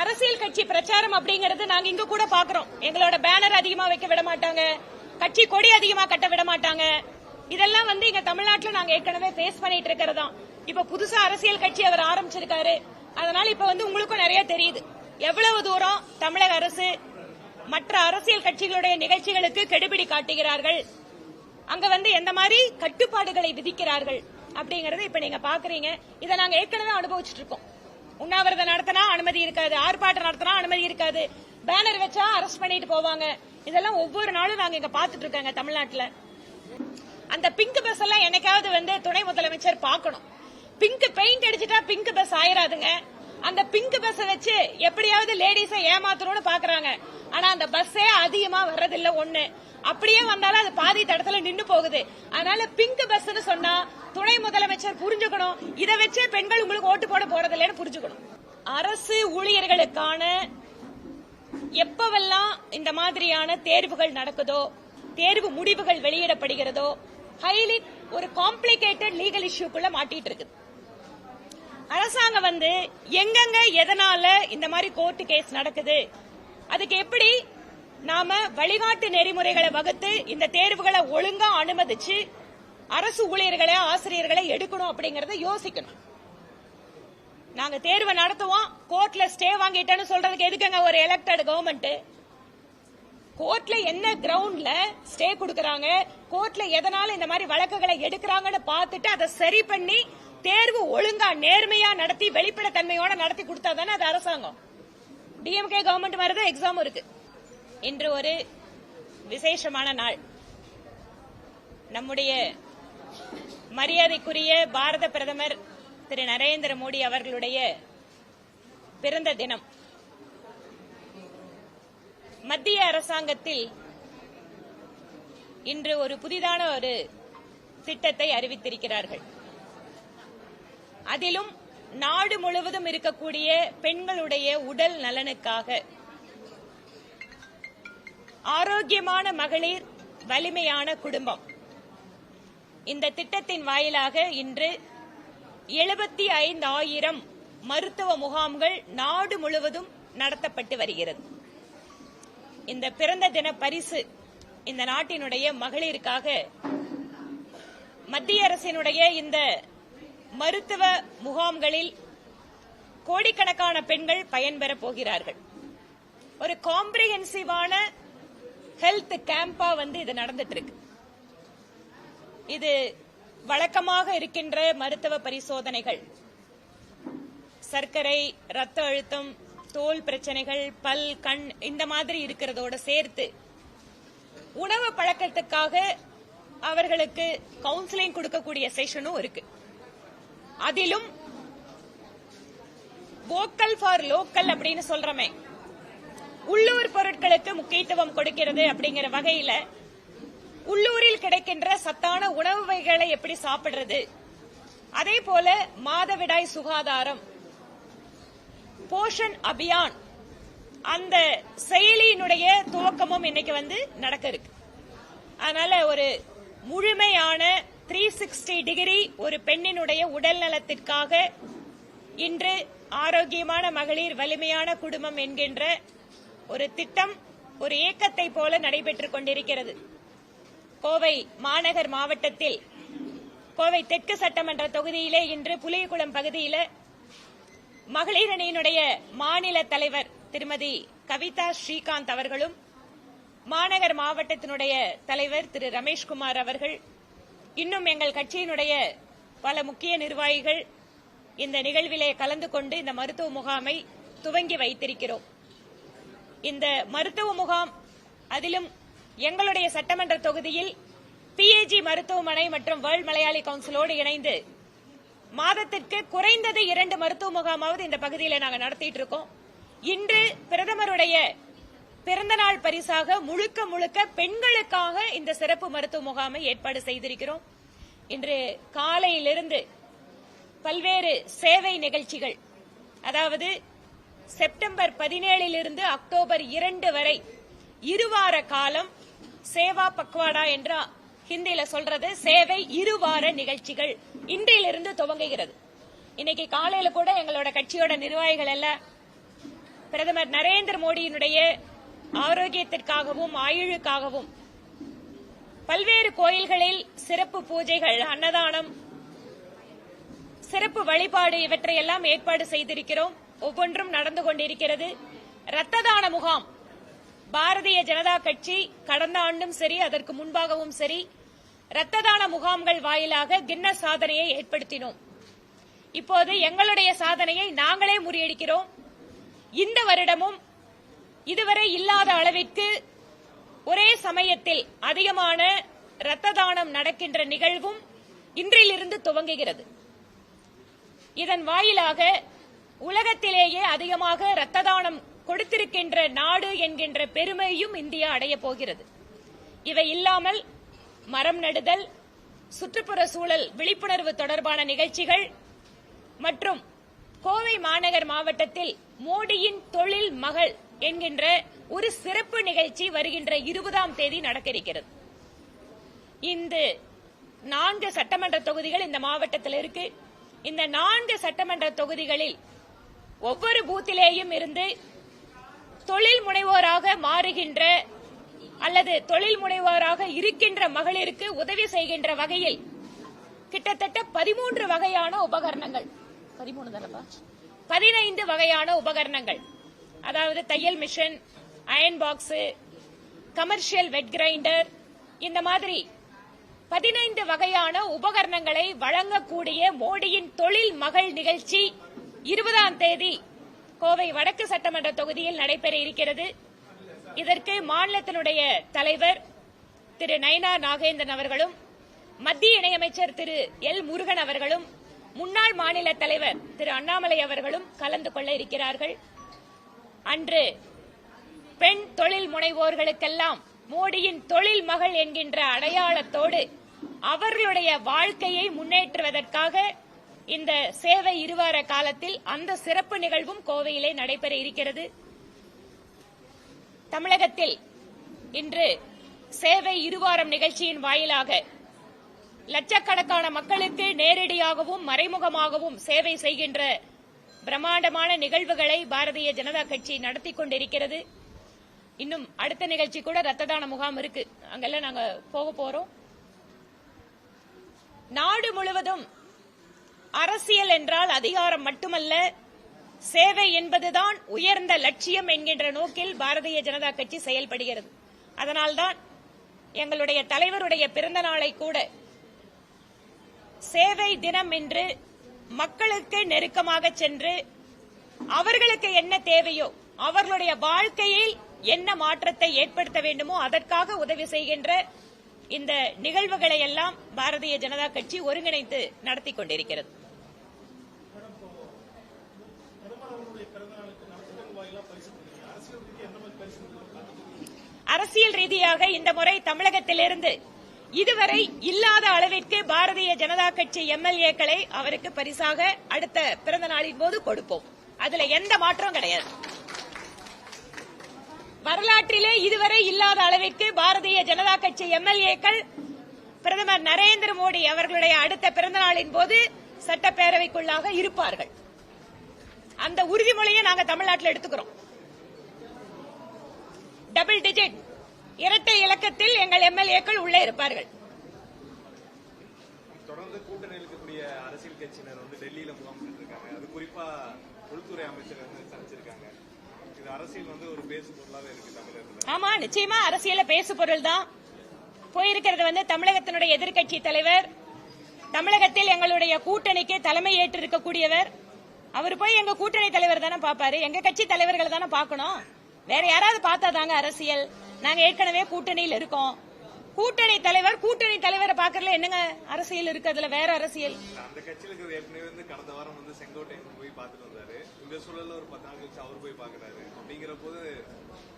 அரசியல் கட்சி பிரச்சாரம் அப்படிங்கறது நாங்க இங்க கூட பாக்குறோம். எங்களோட பேனர் அதிகமா வைக்க விட மாட்டாங்க. கட்சி கொடி அதிகமா கட்ட விட மாட்டாங்க. இதெல்லாம் வந்து இங்க தமிழ்நாட்டுல நாங்க ஏற்கனவே ஃபேஸ் பண்ணிட்டு இருக்கிறதா. இப்ப புதுசா அரசியல் கட்சி அவர் ஆரம்பிச்சிருக்காரு. அதனால இப்ப வந்து உங்களுக்கும் நிறைய தெரியுது. எவ்வளவு தூரம் தமிழக அரசு மற்ற அரசியல் கட்சிகளுடைய நிகழ்ச்சிகளுக்கு கெடுபிடி காட்டுகிறார்கள். அங்க வந்து எந்த மாதிரி கட்டுப்பாடுகளை விதிக்கிறார்கள் அப்படிங்கறத இப்ப நீங்க பாக்குறீங்க. இதை நாங்க ஏற்கனவே அனுபவிச்சுட்டு இருக்கோம். உண்ணாவிரதம் நடத்தினா அனுமதி இருக்காது ஆர்ப்பாட்டம் நடத்தினா அனுமதி இருக்காது. பேனர் வச்சா அரெஸ்ட் பண்ணிட்டு போவாங்க. இதெல்லாம் ஒவ்வொரு நாளும் நாங்க இங்க பாத்துட்டு இருக்காங்க தமிழ்நாட்டுல. அந்த பிங்க் பஸ் எல்லாம் என்னைக்காவது வந்து துணை முதலமைச்சர் பார்க்கணும். பிங்க் பெயிண்ட் அடிச்சுட்டா பிங்க் பஸ் ஆயிராதுங்க. அந்த பிங்க் பஸ் வச்சு எப்படியாவது லேடிஸ ஏமாத்தணும்னு பாக்குறாங்க. ஆனா அந்த பஸ்ஸே அதிகமா வர்றதில்ல ஒண்ணு. அப்படியே வந்தாலும் அது பாதி தடத்துல நின்னு போகுது. அதனால பிங்க் பஸ்னு சொன்னா துணை முதலமைச்சர் புரிஞ்சுக்கணும். இதை வச்சே பெண்கள் உங்களுக்கு ஓட்டு போட போறது இல்லைன்னு புரிஞ்சுக்கணும். அரசு ஊழியர்களுக்கான எப்பவெல்லாம் இந்த மாதிரியான தேர்வுகள் நடக்குதோ தேர்வு முடிவுகள் வெளியிடப்படுகிறதோ ஹைலி ஒரு காம்ப்ளிகேட்டட் லீகல் இஷ்யூக்குள்ள மாட்டிட்டு இருக்குது. அரசாங்கம் வந்து எங்கெங்க எதனால இந்த மாதிரி கோர்ட்டு கேஸ் நடக்குது அதுக்கு எப்படி நாம வழிகாட்டு நெறிமுறைகளை வகுத்து இந்த தேர்வுகளை ஒழுங்கா அனுமதிச்சு அரசு ஊழியர்களை ஆசிரியர்களை எடுக்கணும் அப்படிங்கறத யோசிக்கணும். நாங்க தேர்வை நடத்துவோம். கோர்ட்ல ஸ்டே வாங்கிட்டேன்னு சொல்றதுக்கு எதுக்குங்க ஒரு எலெக்டட் கவர்மெண்ட் கோர்ட்ல என்ன கிரவுண்ட்ல ஸ்டே கொடுக்கறாங்க? கோர்ட்ல எதனால இந்த மாதிரி வழக்குகளை எடுக்கிறாங்கன்னு பார்த்துட்டு அதை சரி பண்ணி தேர்வு ஒழுங்கா நேர்மையா நடத்தி வெளிப்படைத்தன்மையோட நடத்தி கொடுத்தா தானே அது அரசாங்கம். டிஎம்கே கவர்மெண்ட் மாதிரி தான் எக்ஸாம் இருக்கு. இன்று ஒரு விசேஷமான நாள். நம்முடைய மரியாதைக்குரிய பாரத பிரதமர் திரு நரேந்திர மோடி அவர்களுடைய பிறந்த தினம். மத்திய அரசாங்கத்தில் இன்று ஒரு புதிதான ஒரு திட்டத்தை அறிவித்திருக்கிறார்கள். அதிலும் நாடு முழுவதும் இருக்கக்கூடிய பெண்களுடைய உடல் நலனுக்காக ஆரோக்கியமான மகளிர் வலிமையான குடும்பம். இந்த திட்டத்தின் வாயிலாக இன்று எழுபத்தி ஐந்து ஆயிரம் மருத்துவ முகாம்கள் நாடு முழுவதும் நடத்தப்பட்டு வருகிறது. இந்த பிறந்த தின பரிசு இந்த நாட்டினுடைய மகளிருக்காக மத்திய அரசினுடைய இந்த மருத்துவ முகாம்களில் கோடிக்கணக்கான பெண்கள் பயன்பெறப் போகிறார்கள். ஒரு காம்ப்ரிஹென்சிவான ஹெல்த் கேம்பா வந்து இது நடந்துட்டு இருக்கு இது வழக்கமாக இருக்கின்ற மருத்துவ பரிசோதனைகள். சர்க்கரை ரத்த அழுத்தம் தோல் பிரச்சனைகள் பல் கண் இந்த மாதிரி இருக்கிறதோட சேர்த்து உணவு பழக்கத்துக்காக அவர்களுக்கு கவுன்சிலிங் கொடுக்கக்கூடிய செஷனும் இருக்கு. அதிலும் வோக்கல் ஃபார் லோக்கல் அப்படின்னு சொல்றமே. உள்ளூர் பொருட்களுக்கு முக்கியத்துவம் கொடுக்கிறது அப்படிங்கிற வகையில உள்ளூரில் கிடைக்கின்ற சத்தான உணவு வகைகளை எப்படி சாப்பிடுறது? அதே போல மாதவிடாய் சுகாதாரம் போஷன் அபியான் அந்த செயலியினுடைய துவக்கமும் இன்னைக்கு வந்து நடக்க இருக்கு. அதனால ஒரு முழுமையான த்ரீ சிக்ஸ்டி டிகிரி ஒரு பெண்ணினுடைய உடல் நலத்திற்காக இன்று ஆரோக்கியமான மகளிர் வலிமையான குடும்பம் என்கின்ற ஒரு திட்டம் ஒரு இயக்கத்தை போல நடைபெற்றுக் கொண்டிருக்கிறது. கோவை மாநகர் மாவட்டத்தில் கோவை தெற்கு சட்டமன்ற தொகுதியிலே இன்று புலியகுளம் பகுதியில மகளிர் அணியினுடைய மாநில தலைவர் திருமதி கவிதா ஸ்ரீகாந்த் அவர்களும் மாநகர் மாவட்டத்தினுடைய தலைவர் திரு ரமேஷ்குமார் அவர்கள் இன்னும் எங்கள் கட்சியினுடைய பல முக்கிய நிர்வாகிகள் இந்த நிகழ்விலே கலந்து கொண்டு இந்த மருத்துவ முகாமை துவங்கி வைத்திருக்கிறோம். இந்த மருத்துவ முகாம் அதிலும் எங்களுடைய சட்டமன்ற தொகுதியில் பிஏஜி மருத்துவமனை மற்றும் வேர்ல்ட் மலையாளி கவுன்சிலோடு இணைந்து மாதத்திற்கு குறைந்தது இரண்டு மருத்துவ முகாமாவது இந்த பகுதியில் நாங்கள் நடத்திட்டு இருக்கோம். இன்று பிரதமருடைய பிறந்தநாள் பரிசாக முழுக்க முழுக்க பெண்களுக்காக இந்த சிறப்பு மருத்துவ முகாமை ஏற்பாடு செய்திருக்கிறோம். இன்று காலையிலிருந்து பல்வேறு சேவை நிகழ்ச்சிகள் அதாவது செப்டம்பர் பதினேழிலிருந்து அக்டோபர் இரண்டு வரை இருவார காலம் சேவா பக்வாடா என்ற ஹிந்தியில சொல்றது சேவை இருவார நிகழ்ச்சிகள் இன்றையிலிருந்து துவங்குகிறது. இன்னைக்கு காலையில கூட எங்களோட கட்சியோட நிர்வாகிகள் எல்லாம் பிரதமர் நரேந்திர மோடியினுடைய ஆரோக்கியத்திற்காகவும் ஆயுளுக்காகவும் பல்வேறு கோயில்களில் சிறப்பு பூஜைகள் அன்னதானம் சிறப்பு வழிபாடு இவற்றையெல்லாம் ஏற்பாடு செய்திருக்கிறோம். ஒவ்வொன்றும் நடந்து கொண்டிருக்கிறது. இரத்த தான முகாம். பாரதிய ஜனதா கட்சி கடந்த ஆண்டும் சரி அதற்கு முன்பாகவும் சரி இரத்த தான முகாம்கள் வாயிலாக கின்னஸ் சாதனையை ஏற்படுத்தினோம். இப்போது எங்களுடைய சாதனையை நாங்களே முறியடிக்கிறோம். இந்த வருடமும் இதுவரை இல்லாத அளவிற்கு ஒரே சமயத்தில் அதிகமான இரத்த தானம் நடக்கின்ற நிகழ்வும் இன்றிலிருந்து துவங்குகிறது. இதன் வாயிலாக உலகத்திலேயே அதிகமாக இரத்த தானம் கொடுத்திருக்கின்ற நாடு என்கின்ற பெருமையும் இந்தியா அடையப் போகிறது. இவை இல்லாமல் மரம் நடுதல் சுற்றுப்புற சூழல் விழிப்புணர்வு தொடர்பான நிகழ்ச்சிகள் மற்றும் கோவை மாநகர் மாவட்டத்தில் மோடியின் தொழில் மகள் என்கின்ற ஒரு சிறப்பு நிகழ்ச்சி வருகின்ற இருபதாம் தேதி நடக்க இருக்கிறது இந்த நான்கு சட்டமன்ற தொகுதிகள் இந்த மாவட்டத்தில் இருக்கு. இந்த நான்கு சட்டமன்ற தொகுதிகளில் ஒவ்வொரு பூத்திலேயும் இருந்து தொழில் முனைவோராக மாறுகின்ற அல்லது தொழில் முனைவோராக இருக்கின்ற மகளிருக்கு உதவி செய்கின்ற வகையில் கிட்டத்தட்ட பதிமூன்று வகையான உபகரணங்கள். பதிமூணு தானப்பா? பதினைந்து வகையான உபகரணங்கள். அதாவது தையல் machine iron box commercial wet grinder இந்த மாதிரி பதினைந்து வகையான உபகரணங்களை வழங்கக்கூடிய மோடியின் தொழில் மகள் நிகழ்ச்சி இருபதாம் தேதி கோவை வடக்கு சட்டமன்ற தொகுதியில் நடைபெற இருக்கிறது. இதற்கு மாநிலத்தினுடைய தலைவர் திரு நயனா நாகேந்திரன் அவர்களும் மத்திய இணையமைச்சர் திரு எல் முருகன் அவர்களும் முன்னாள் மாநில தலைவர் திரு அண்ணாமலை அவர்களும் கலந்து கொள்ள இருக்கிறார்கள். அன்று பெண் தொழில் முனைவோர்களுக்கெல்லாம் மோடியின் தொழில் மகள் என்கின்ற அடையாளத்தோடு அவர்களுடைய வாழ்க்கையை முன்னேற்றுவதற்காக இந்த சேவை இருவார காலத்தில் அந்த சிறப்பு நிகழ்வும் கோவையிலே நடைபெற இருக்கிறது. தமிழகத்தில் இன்று சேவை இருவாரம் நிகழ்ச்சியின் வாயிலாக லட்சக்கணக்கான மக்களுக்கு நேரடியாகவும் மறைமுகமாகவும் சேவை செய்கின்ற பிரம்மாண்டமான நிகழ்வுகளை பாரதிய ஜனதா கட்சி நடத்தி கொண்டிருக்கிறது. இன்னும் அடுத்த நிகழ்ச்சி கூட ரத்த தான முகாம் இருக்கு. அங்கெல்லாம் நாங்க போக போறோம். நாடு முழுவதும் அரசியல் என்றால் அதிகாரம் மட்டுமல்ல சேவை என்பதுதான் உயர்ந்த லட்சியம் என்கின்ற நோக்கில் பாரதிய ஜனதா கட்சி செயல்படுகிறது. அதனால்தான் எங்களுடைய தலைவருடைய பிறந்த நாளை கூட சேவை தினம் என்று மக்களுக்கு நெருக்கமாக சென்று அவர்களுக்கு என்ன தேவையோ அவர்களுடைய வாழ்க்கையில் என்ன மாற்றத்தை ஏற்படுத்த வேண்டுமோ அதற்காக உதவி செய்கின்ற இந்த நிகழ்வுகளை எல்லாம் பாரதிய ஜனதா கட்சி ஒருங்கிணைத்து நடத்தி கொண்டிருக்கிறது. அரசியல் ரீதியாக இந்த முறை தமிழகத்திலிருந்து இதுவரை இல்லாத அளவிற்கு பாரதிய ஜனதா கட்சி எம்எல்ஏக்களை அவருக்கு பரிசாக அடுத்த பிறந்த நாளின் போது கொடுப்போம். அதுல எந்த மாற்றம் கிடையாது. வரலாற்றிலே இதுவரை இல்லாத அளவிற்கு பாரதிய ஜனதா கட்சி எம்எல்ஏக்கள் பிரதமர் நரேந்திர மோடி அவர்களுடைய அடுத்த பிறந்த நாளின் போது சட்டப்பேரவைக்குள்ளாக இருப்பார்கள். அந்த உறுதிமொழியை நாங்க தமிழ்நாட்டில் எடுத்துக்கிறோம். டபுள் டிஜிட் இரட்டை இலக்கத்தில் எங்கள் எம்எல்ஏக்கள் உள்ளே இருப்பார்கள். தொடர்ந்து கூட்டணியில் இருக்கக்கூடிய அரசியல் கட்சியினர் வந்து டெல்லியில இருக்காங்க அது குறிப்பா உள்துறை அமைச்சர் வந்து சந்திச்சிருக்காங்க. இது அரசியல் வந்து ஒரு பேசு பொருளாவே இருக்கு தமிழகத்துல. ஆமா நிச்சயமா அரசியல பேசு பொருள் தான். போயிருக்கிறது வந்து தமிழகத்தினுடைய எதிர்க்கட்சி தலைவர். தமிழகத்தில் எங்களுடைய கூட்டணிக்கு தலைமை ஏற்று இருக்கக்கூடியவர் அவர் போய் எங்க கூட்டணி தலைவர் தானே பாப்பாரு எங்க கட்சி தலைவர்களை தானே பார்க்கணும். வேற யாராவது பார்த்தா தாங்க அரசியல். நாங்க ஏற்கனவே கூட்டணியில் இருக்கோம். கூட்டணி தலைவர் கூட்டணி தலைவரை பாக்குறதுல என்னங்க அரசியல் இருக்கு? அதுல வேற அரசியல். அந்த கட்சியில ஏற்கனவே வந்து கடந்த வாரம் வந்து செங்கோட்டையன் போய் பார்த்துட்டு வந்தாரு. இந்த சூழல்ல ஒரு பத்து நாள் கழிச்சு அவர் போய் பாக்குறாரு அப்படிங்கிற போது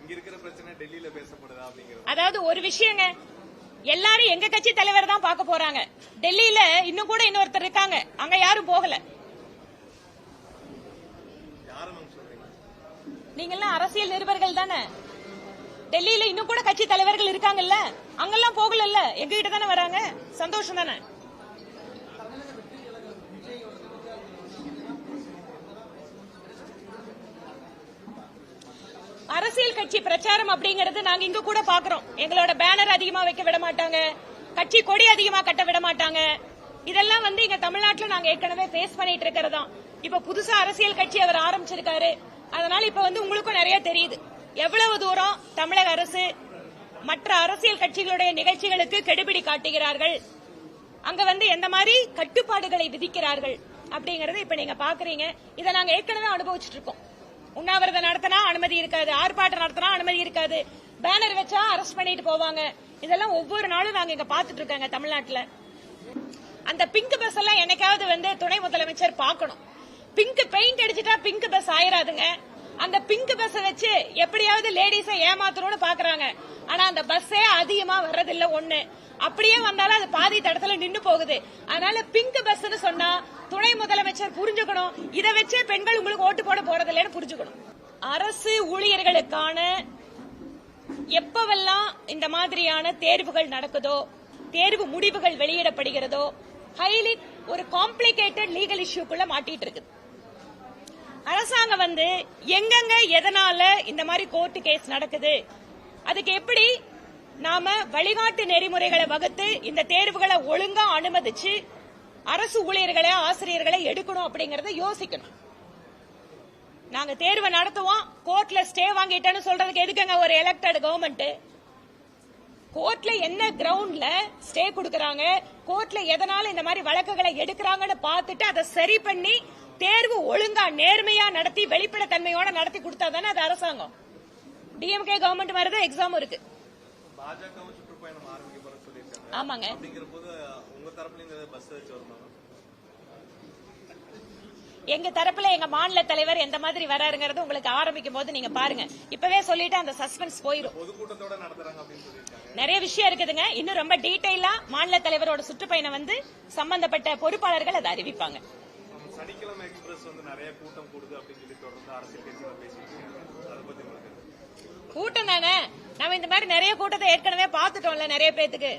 இங்க இருக்கிற பிரச்சனை டெல்லியில பேசப்படுதா அப்படிங்கிறது. அதாவது ஒரு விஷயங்க. எல்லாரும் எங்க கட்சி தலைவர் தான் பார்க்க போறாங்க. டெல்லியில இன்னும் கூட இன்னொருத்தர் இருக்காங்க. அங்க யாரும் போகல. நீங்கெல்லாம் அரசியல் நிருபர்கள் தானே? டெல்லியில இன்னும் கூட கட்சி தலைவர்கள் இருக்காங்கல்ல? அங்கெல்லாம் போகலல்ல? எங்ககிட்ட தானே வராங்க? சந்தோஷம் தானே? அரசியல் கட்சி பிரச்சாரம் அப்படிங்கறது நாங்க இங்க கூட பாக்குறோம். எங்களோட பேனர் அதிகமா வைக்க விட மாட்டாங்க. கட்சி கொடி அதிகமா கட்ட விட மாட்டாங்க. இதெல்லாம் வந்து இங்க தமிழ்நாட்டுல நாங்க ஏற்கனவே ஃபேஸ் பண்ணிட்டு இருக்கிறதா. இப்ப புதுசா அரசியல் கட்சி அவர் ஆரம்பிச்சிருக்காரு. அதனால இப்ப வந்து உங்களுக்கும் நிறைய தெரியுது. எவ்வளவு தூரம் தமிழக அரசு மற்ற அரசியல் கட்சிகளுடைய நிகழ்ச்சிகளுக்கு கெடுபிடி காட்டுகிறார்கள். அங்க வந்து எந்த மாதிரி கட்டுப்பாடுகளை விதிக்கிறார்கள் அப்படிங்கறத இப்ப நீங்க பாக்குறீங்க. இதை நாங்க ஏற்கனவே அனுபவிச்சுட்டு இருக்கோம். உண்ணாவிரதம் நடத்தினா அனுமதி இருக்காது ஆர்ப்பாட்டம் நடத்தினா அனுமதி இருக்காது. பேனர் வச்சா அரெஸ்ட் பண்ணிட்டு போவாங்க. இதெல்லாம் ஒவ்வொரு நாளும் நாங்க இங்க பாத்துட்டு இருக்காங்க தமிழ்நாட்டுல. அந்த பிங்க் பஸ் எல்லாம் என்னைக்காவது வந்து துணை முதலமைச்சர் பார்க்கணும். பிங்க் பெயிண்ட் அடிச்சிட்டா பிங்க் பஸ் ஆயிராதுங்க. அந்த பிங்க் பஸ் வச்சு எப்படியாவது லேடிஸ ஏமாத்தணும்னு பாக்குறாங்க. ஆனா அந்த பஸ்ஸே அதிகமா வர்றதில்ல ஒண்ணு. அப்படியே வந்தாலும் அது பாதி தடத்துல நின்னு போகுது. அதனால பிங்க் பஸ்ன்னு சொன்னா துணை முதலமைச்சர் புரிஞ்சுக்கணும். இதை வச்சே பெண்கள் உங்களுக்கு ஓட்டு போட போறதில்லைன்னு புரிஞ்சுக்கணும். அரசு ஊழியர்களுக்கான எப்பவெல்லாம் இந்த மாதிரியான தேர்வுகள் நடக்குதோ தேர்வு முடிவுகள் வெளியிடப்படுகிறதோ ஹைலி ஒரு காம்ப்ளிகேட்டட் லீகல் இஷ்யூக்குள்ள மாட்டிட்டு இருக்குது. அரசாங்கம் வந்து எங்கெங்க எதனால இந்த மாதிரி கோர்ட்டு கேஸ் நடக்குது? அதுக்கு எப்படி நாம வழிகாட்டு நெறிமுறைகளை வகுத்து இந்த தேர்வுகளை ஒழுங்கா அனுமதிச்சு அரசு ஊழியர்களை ஆசிரியர்களை எடுக்கணும் அப்படிங்கறத யோசிக்கணும். நாங்க தேர்வை நடத்துவோம் கோர்ட்ல ஸ்டே வாங்கிட்டேன்னு சொல்றதுக்கு எதுக்குங்க ஒரு எலெக்டட் கவர்மெண்ட் கோர்ட்ல என்ன கிரவுண்ட்ல ஸ்டே கொடுக்கறாங்க? கோர்ட்ல எதனால இந்த மாதிரி வழக்குகளை எடுக்கிறாங்கன்னு பார்த்துட்டு அதை சரி பண்ணி தேர்வு ஒழுங்கா நேர்மையா நடத்தி வெளிப்படைத்தன்மையோட நடத்தி கொடுத்தா தானே அது அரசாங்கம். டிஎம்கே கவர்மெண்ட் மாதிரி தான் எக்ஸாம் இருக்கு. ஆமாங்க. எங்க தரப்புல எங்க மாநில தலைவர் எந்த மாதிரி வராருங்கிறது உங்களுக்கு ஆரம்பிக்கும் போது நீங்க பாருங்க. இப்பவே சொல்லிட்டு அந்த சஸ்பென்ஸ் போயிடும் நிறைய விஷயம் இருக்குதுங்க. இன்னும் ரொம்ப டீடைலா மாநில தலைவரோட சுற்றுப்பயணம் வந்து சம்பந்தப்பட்ட பொறுப்பாளர்கள் அதை அறிவிப்பாங்க. சனிக்கிழமை எக்ஸ்பிரஸ் வந்து நிறைய கூட்டம் கூடுது அப்படின்னு சொல்லி தொடர்ந்து அரசியல் கட்சியில பேசிட்டு அதை பத்தி உங்களுக்கு கூட்டம் தானே? நம்ம இந்த மாதிரி நிறைய கூட்டத்தை ஏற்கனவே பார்த்துட்டோம்ல நிறைய பேத்துக்கு.